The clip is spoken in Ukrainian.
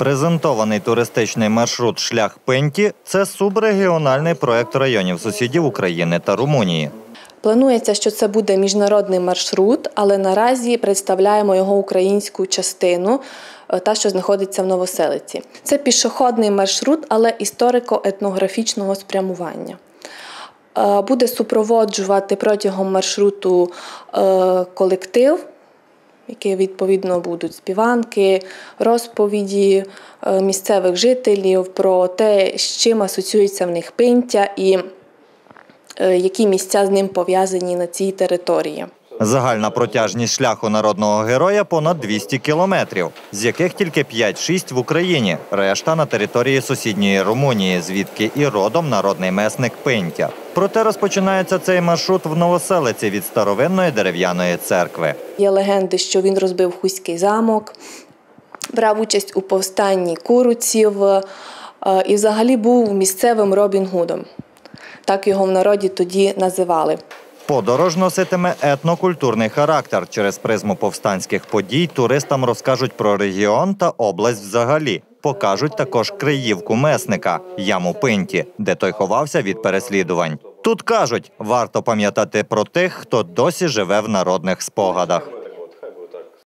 Презентований туристичний маршрут Шлях Пенті це субрегіональний проект районів сусідів України та Румунії. Планується, що це буде міжнародний маршрут, але наразі представляємо його українську частину, е, та що знаходиться в Новоселиці. Це пішохідний маршрут, але історико-етнографічного спрямування. Е, Буде супроводжувати протягом маршруту е, колектив, які відповідно будуть співанки, розповіді е, місцевих жителів про те, з чим асоціюється в них пинтя і е, які місця з ним пов'язані на цій території. Загальна протяжність шляху народного героя понад 200 кілометрів, з яких тільки 5-6 в Україні, решта на території сусідньої Румунії, звідки і родом народний месник Пентя. Проте розпочинається цей маршрут в Новоселиці від старовинної дерев'яної церкви. Є легенди, що він розбив Хуський замок, брав участь у повстанні куруців е, і взагалі був місцевим Робін Гудом. Так його в народі тоді називали. Подорож носитиме етнокультурний характер. Через призму повстанських подій туристам розкажуть про регіон та область взагалі. Покажуть також криївку месника яму Пинті, де той ховався від переслідувань. Тут кажуть, варто пам'ятати про тих, хто досі живе в народних спогадах.